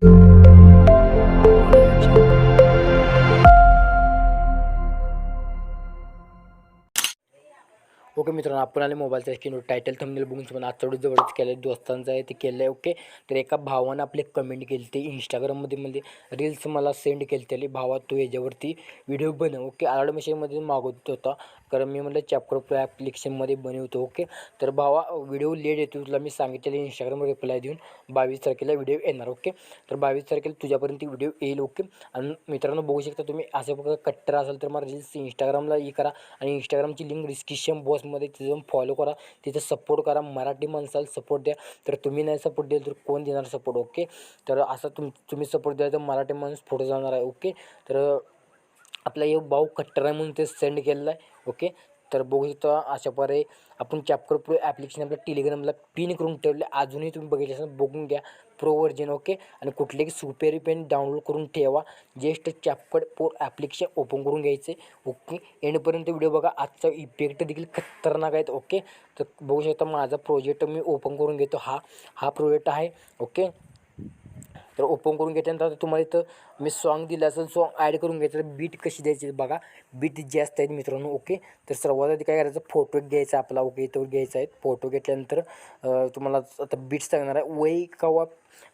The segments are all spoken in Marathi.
thank you. हो ओके मित्रांनो आपण आले मोबाईलच्या स्क्रीनवर. टायटल थंबनेल बघून तुम्हाला आजच्या जवळच केलं आहे दोस्तांचं आहे ते केलं आहे ओके तर एका भावानं आपले कमेंट केली ते इंस्टाग्राममध्ये म्हणजे रील्स मला सेंड केली त्याला भावा तू याच्यावरती व्हिडिओ बनव ओके आर्ड मशीनमध्ये मागवत होता. कारण मी म्हटलं चॅप्टर प्रो ॲप्लिकेशनमध्ये बनवतो ओके तर भावा व्हिडिओ लेट येतो तुला मी सांगितलेलं इंस्टाग्रामवर रिप्लाय देऊन बावीस तारखेला व्हिडिओ येणार ओके तर बावीस तारखेला तुझ्यापर्यंत व्हिडिओ येईल ओके आणि मित्रांनो बघू शकता तुम्ही असं बघा कट्टर असेल तर मला रील्स इंस्टाग्रामला हे करा. आणि इंस्टाग्रामची लिंक डिस्क्रिप्शन बॉक्समध्ये तिथे जाऊन फॉलो करा. तिथे सपोर्ट करा. मराठी माणसाला सपोर्ट द्या. तर तुम्ही नाही सपोर्ट दिला तर कोण देणार सपोर्ट ओके तर असा तुम तुम्ही सपोर्ट द्या तर मराठी माणूस पुढे जाणार आहे. ओके तर आपला एक भाऊ कट्टर आहे म्हणून ते सेंड केलेलं आहे. ओके तर बघू शकता अशा प्रकारे आपण चॅप्टर प्रो ॲप्लिकेशन आपल्या टेलिग्रामला पिन करून ठेवले. अजूनही तुम्ही बघितले असेल बघून घ्या. प्रो व्हर्जन ओके आणि कुठलेही सुपेरी पेन डाउनलोड करून ठेवा. ज्येष्ठ चॅप्टर प्रो ॲप्लिकेशन ओपन करून घ्यायचे. ओके एंडपर्यंत व्हिडिओ बघा. आजचा इफेक्ट देखील खतरनाक आहेत ओके तर बघू शकता माझा प्रोजेक्ट मी ओपन करून घेतो. हा हा प्रोजेक्ट आहे ओके तर ओपन करून घेतल्यानंतर तुम्हाला इथं मी सॉन्ग दिलं असेल सॉन्ग ॲड करून घ्यायचं तर बीट कशी द्यायची बघा. बीट जास्त आहेत मित्रांनो ओके तर सर्वात आधी काय करायचं? फोटो घ्यायचा आपला ओके इथं घ्यायचा आहे. फोटो घेतल्यानंतर तुम्हाला आता बीट सांगणार आहे. वय कवा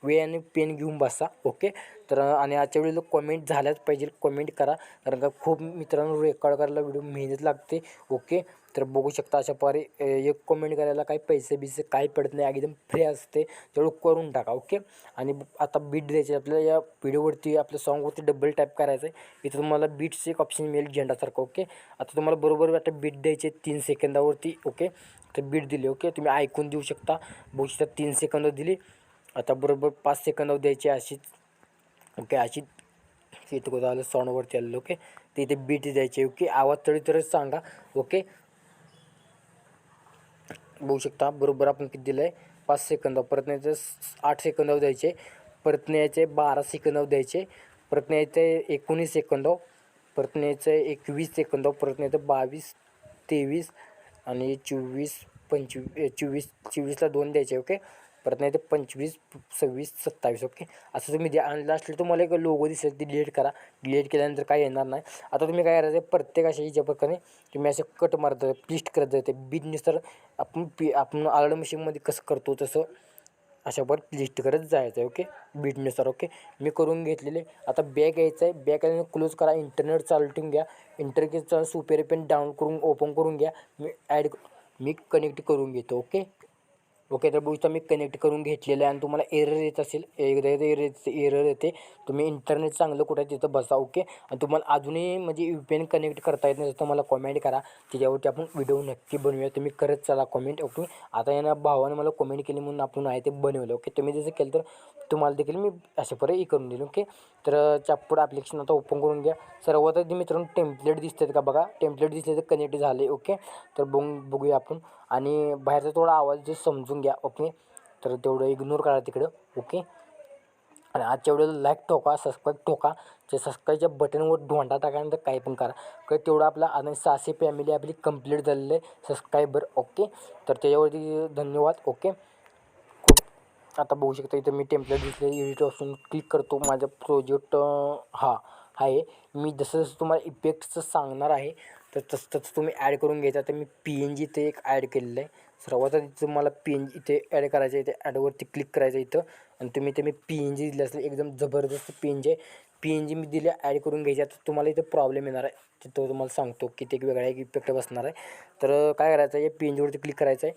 वेळ आणि पेन घेऊन बसा ओके? तर आणि आजच्या वेळेला कॉमेंट झाल्याच पाहिजे कॉमेंट करा. कारण का खूप मित्रांनो रेकॉर्ड करायला व्हिडिओ मेहनत लागते ओके? तर बघू शकता अशा प्रकारे एक कमेंट करायला काही पैसे बिसे काही पडत नाही एकदम फ्री असते. तेवढं करून टाका ओके? आणि आता बीट द्यायचे आपल्याला या व्हिडिओवरती आपल्या सॉन्गवरती डबल टॅप करायचं आहे इथं तुम्हाला बीट्स एक ऑप्शन मिळेल झेंडासारखं ओके? आता तुम्हाला बरोबर आता बीट द्यायचे तीन सेकंदावरती ओके? तर बीट दिली ओके? तुम्ही ऐकून देऊ शकता. बघू शकता तीन सेकंद दिली. आता बरोबर पाच सेकंदावर द्यायची अशीच. ओके अशी इथं कुठं आलं? साऊंडवरती आलेलं ओके. ते इथे बीट द्यायचे ओके. आवाज तरी तरच सांगा ओके. बघू शकता बरोबर आपण किती दिलं आहे पाच सेकंदावर परत न्यायचं आठ सेकंदावर द्यायचे. परत न्यायचे बारा सेकंदावर द्यायचे. परत न्यायचे एकोणीस सेकंदावर परत न्यायचं एकवीस सेकंदाव परत न्यायचं बावीस तेवीस आणि चोवीस पंचवीस चोवीस चोवीसला दोन द्यायचे ओके. परत नाही ते पंचवीस सव्वीस सत्तावीस ओके? असं तुम्ही द्या आणि लास्टला तुम्हाला एक लोगो दिसेल ती डिलीट करा. डिलीट केल्यानंतर काही येणार नाही. आता तुम्ही काय करायचं प्रत्येक अशा याच्या प्रकारे तुम्ही असं कट मारत प्लिस्ट करत जाते बिजनेसर आपण पी आपण आलड मशीनमध्ये कसं करतो तसं अशावर लिस्ट करत जायचं आहे ओके बिटनुसार ओके? मी करून घेतलेले. आता बॅग यायचं आहे. बॅग आल्याने क्लोज करा. इंटरनेट चालू ठेवून घ्या इंटरनेटचा सुपेरी पेन डाऊन करून ओपन करून घ्या. मी ॲड मी कनेक्ट करून घेतो ओके? ओके तर बघू मी कनेक्ट करून घेतलेलं आहे आणि तुम्हाला एरर येत असेल एकदा एरर एरर येते तुम्ही इंटरनेट चांगलं कुठं तिथं बसा ओके आणि तुम्हाला अजूनही म्हणजे यू पी एन कनेक्ट करता येत नाही तर मला कॉमेंट करा. त्याच्यावरती आपण व्हिडिओ नक्की बनवूया. तुम्ही करत चला कॉमेंट ओके आता यांना भावाने मला कॉमेंट केली म्हणून आपण आहे ते बनवलं ओके तुम्ही जसं केलं तर तुम्हाला देखील मी अशा पर्याय हे करून देईल ओके तर चापूड ॲप्लिकेशन आता ओपन करून घ्या. सर्वात आधी मित्रांनो टेम्पलेट दिसतात का बघा? टेम्पलेट दिसले तर कनेक्ट झाले ओके तर बघ बघूया आपण. आणि बाहेरचा थोडा आवाज जे समजून घ्या ओके? तर तेवढं इग्नोर करा तिकडं ओके? आणि आजच्या व्हिडिओला लाईक ठोका सबस्क्राईब ठोका. जे सबस्क्राईबच्या बटनवर ढोंडा टाकल्यानंतर काही पण करा. तर तेवढं आपला आणि सहाशे फॅमिली आपली कंप्लीट झालेलं आहे सबस्क्रायबर ओके? तर त्याच्यावरती धन्यवाद ओके? खूप आता बघू शकता इथं मी टेम्पलेट दिसले एडिट ऑप्शन क्लिक करतो. माझा प्रोजेक्ट हा. आहे. मी जसं जसं तुम्हाला इफेक्टचं सांगणार आहे तर तसं तसं तुम्ही ॲड करून घ्यायचा. तर मी पी एन जी इथे एक ॲड केलेलं आहे. सर्वात आधी तुम्हाला पी एन जी इथे ॲड करायचं आहे. इथे ॲडवरती क्लिक करायचं इथं. आणि तुम्ही ते मी पी एन जी दिलं असेल एकदम जबरदस्त पी एन जी आहे. पी एन जी मी दिले ॲड करून घ्यायच्या तर तुम्हाला इथं प्रॉब्लेम येणार आहे. तिथं तुम्हाला सांगतो की ते एक वेगळा एक इफेक्ट बसणार आहे. तर काय करायचं आहे? पी एन जीवरती क्लिक करायचं आहे.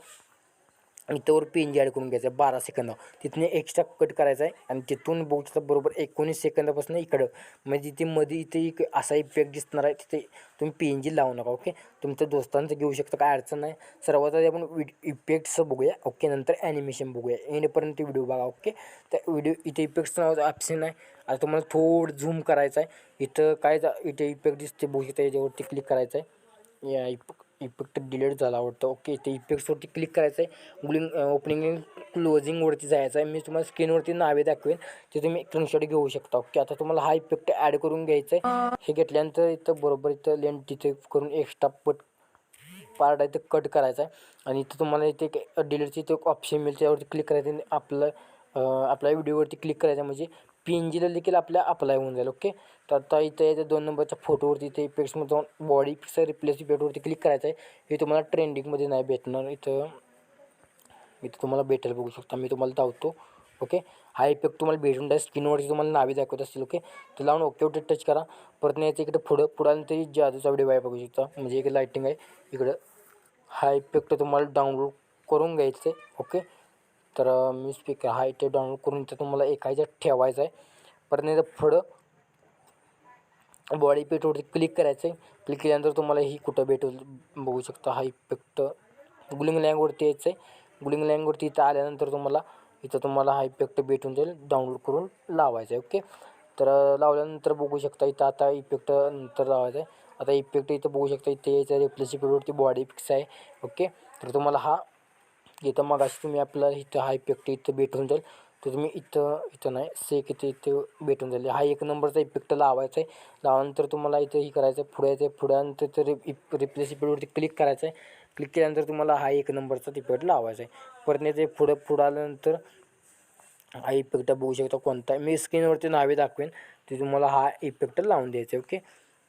आणि त्यावर पी एन जी ॲड करून घ्यायचं आहे बारा सेकंद तिथून एक्स्ट्रा कट करायचा आहे आणि तिथून बघू बरोबर एकोणीस सेकंदापासून इकडं. म्हणजे तिथे मध्ये इथे एक असा इफेक्ट दिसणार आहे तिथे तुम्ही पी एन जी लावू नका ओके तुमच्या दोस्तांचं घेऊ शकता काय अडचण नाही. सर्वात आधी आपण इफेक्ट्सचं बघूया ओके नंतर ॲनिमेशन बघूया. येणेपर्यंत व्हिडिओ बघा ओके त्या व्हिडिओ इथे इफेक्ट्स नावाचं ऑप्शन आहे. आता तुम्हाला थोडं झूम करायचं आहे. इथं काय इथे इफेक्ट दिसते बघू शकता याच्यावरती क्लिक करायचं आहे. या इफेक्ट इफेक्ट डिलीट झाला आवडतं ओके ते इफेक्ट्सवरती क्लिक करायचं आहे गुलिंग ओपनिंग क्लोजिंगवरती जायचं आहे मी तुम्हाला स्क्रीनवरती नावे दाखवेन. ते तुम्ही स्क्रीनशॉट घेऊ शकता. ओके आता तुम्हाला हा इफेक्ट ॲड करून घ्यायचा आहे हे घेतल्यानंतर इथं बरोबर इथं लेंट तिथे करून एक्स्ट्रा पट पार्ट आहे ते कट करायचा आहे आणि इथं तुम्हाला इथे डिलीटची इथे ऑप्शन मिळेल त्यावरती क्लिक करायचं आणि आपलं आपल्या व्हिडिओवरती क्लिक करायचं. म्हणजे पी एन जीला देखील आपल्या अप्लाय होऊन जाईल ओके तर आता इथं याच्या दोन नंबरच्या फोटोवरती इथे इफेक्ट्समध्ये जाऊन बॉडी पिक्सर रिप्लेस इफेक्टवरती क्लिक करायचं आहे हे तुम्हाला ट्रेंडिंगमध्ये नाही भेटणार. इथं इथं तुम्हाला भेटेल बघू शकता. मी तुम्हाला धावतो ओके हा इफेक्ट तुम्हाला भेटून जाईल. स्क्रीनवरती तुम्हाला नावे दाखवत असतील ओके तर लावून ओके टच करा. परत नाही इकडे पुढं पुढं तरी जादूचा व्हिडिओ आहे बघू शकता. म्हणजे इकडे लाईटिंग आहे. इकडं हा इफेक्ट तुम्हाला डाउनलोड करून घ्यायचं आहे ओके तर मी स्पीकर हा इथे डाउनलोड करून इथं तुम्हाला एका ह्याच्यात ठेवायचा आहे. परत याचं पुढं बॉडी पेटवरती क्लिक करायचं आहे क्लिक केल्यानंतर तुम्हाला ही कुठं भेटेल बघू शकता. हा इफेक्ट गुलिंग लँगवरती यायचं आहे गुलिंग लँगवरती इथं आल्यानंतर तुम्हाला इथं तुम्हाला हा इफेक्ट भेटून जाईल. डाउनलोड करून लावायचा आहे ओके तर लावल्यानंतर बघू शकता इथं आता इफेक्ट नंतर लावायचं आहे आता इफेक्ट इथं बघू शकता इथे यायचं रिप्लेस इफेक्टवरती बॉडी फिक्स आहे ओके तर तुम्हाला हा इथं मग अशी तुम्ही आपला इथं हा इफेक्ट इथं भेटून जाईल. तर तुम्ही इथं इथं नाही सेक इथे इथे भेटून जाईल. हा एक नंबरचा इफेक्ट लावायचा आहे लावल्यानंतर तुम्हाला इथं ही करायचं आहे पुढे यायचं आहे पुढ्यानंतर तर इप रिप्लेस इफेक्टवरती क्लिक करायचं आहे क्लिक केल्यानंतर तुम्हाला हा एक नंबरचा इफेक्ट लावायचा आहे परत ते पुढं पुढं आल्यानंतर हा इफेक्ट बघू शकता कोणता आहे मी स्क्रीनवरती नावे दाखवेन. ते तुम्हाला हा इफेक्ट लावून द्यायचा आहे ओके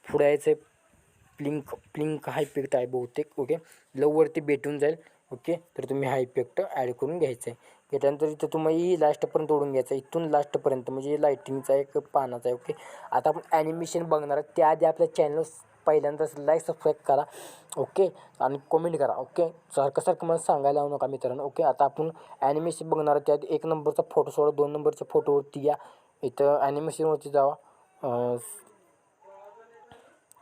पुढे यायचं आहे प्लिंक प्लिंक हा इफेक्ट आहे बहुतेक ओके लववरती भेटून जाईल. ओके? तर तुम्ही हा इफेक्ट ॲड करून घ्यायचा आहे. घेतल्यानंतर इथं तुम्ही लास्टपर्यंत ओढून घ्यायचं आहे. इथून लास्टपर्यंत म्हणजे लाईटिंगचा एक पानाचा आहे ओके? आता आपण ॲनिमेशन बघणार आहोत. त्याआधी आपल्या चॅनल पहिल्यांदाच लाईक सबस्क्राईब करा ओके? आणि कमेंट करा ओके? सारखं सारखं मला सांगायला लावू नका मित्रांनो ओके? आता आपण ॲनिमेशन बघणार आहोत. त्यात एक नंबरचा फोटो सोडा दोन नंबरच्या फोटोवरती या. इथं ॲनिमेशनवरती जावा.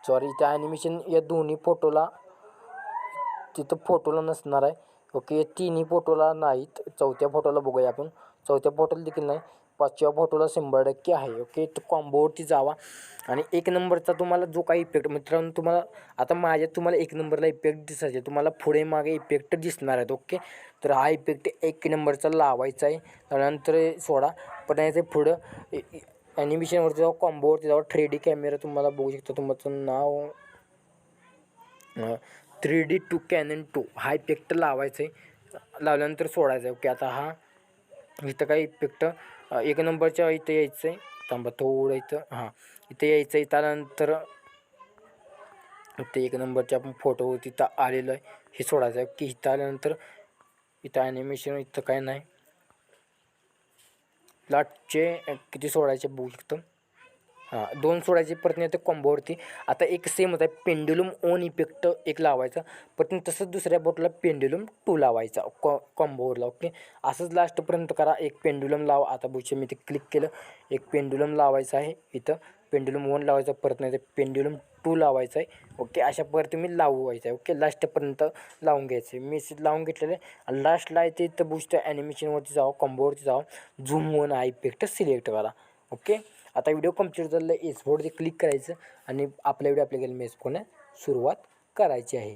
सॉरी त्या ॲनिमेशन या दोन्ही फोटोला तिथं फोटोला नसणार आहे. ओके तिन्ही फोटोला नाहीत. चौथ्या फोटोला बघूया आपण. चौथ्या फोटोला देखील नाही. पाचव्या फोटोला शंभर टक्के आहे. ओके तर कॉम्बोवरती जावा. आणि एक नंबरचा तुम्हाला जो काही इफेक्ट मित्रांनो तुम्हाला आता माझ्यात तुम्हाला एक नंबरला इफेक्ट दिसायचे तुम्हाला पुढे मागे इफेक्ट दिसणार आहेत. ओके तर हा इफेक्ट एक नंबरचा लावायचा आहे. त्यानंतर सोडा. पण याचं पुढं ॲनिमेशनवरती जाऊ कॉम्बोवरती जाऊ थ्री डी कॅमेरा तुम्हाला बघू शकता. तुमचं नाव three D to canon two हा इफेक्ट लावायचं आहे लावल्यानंतर सोडायचं आहे ओके आता हा इथं काय इफेक्ट एक नंबरच्या इथं यायचं आहे थांबा थोडं इथं हां इथं यायचं आहे आल्यानंतर इथं एक नंबरच्या आपण फोटो तिथं आलेलं आहे. हे सोडायचं आहे की इथं आल्यानंतर इथं ॲनिमेशन इथं काय नाही. लाटचे किती सोडायचे बघू शकतं. हां दोन सोडायचे परत नाही तर कॉम्बोवरती आता एक सेमच आहे पेंड्युलम ओन इफेक्ट एक लावायचा. परत तसंच दुसऱ्या बोटला पेंड्युलम टू लावायचा कॉ कॉम्बोवरला ओके असंच लास्टपर्यंत करा एक पेंड्युलम लावा. आता बुचे मी ते क्लिक केलं. एक पेंड्युलम लावायचं आहे इथं. पेंड्युलम वन लावायचा परत नाही तर पेंड्युलम टू लावायचा आहे ओके अशा परत तुम्ही लावायचं आहे ओके लास्टपर्यंत लावून घ्यायचं आहे. मी लावून घेतलेलं आहे. लास्टला आहे ते इथं बुस्ट ॲनिमेशनवरती जावं कॉम्बोवरती जावं. झूम वन हा इफेक्ट सिलेक्ट करा ओके आता व्हिडिओ कंप्लीट झालेला आहे. एसबोर्डवरती क्लिक करायचं आणि आपल्या व्हिडिओ आपल्या गेला मेस सुरुवात करायची आहे.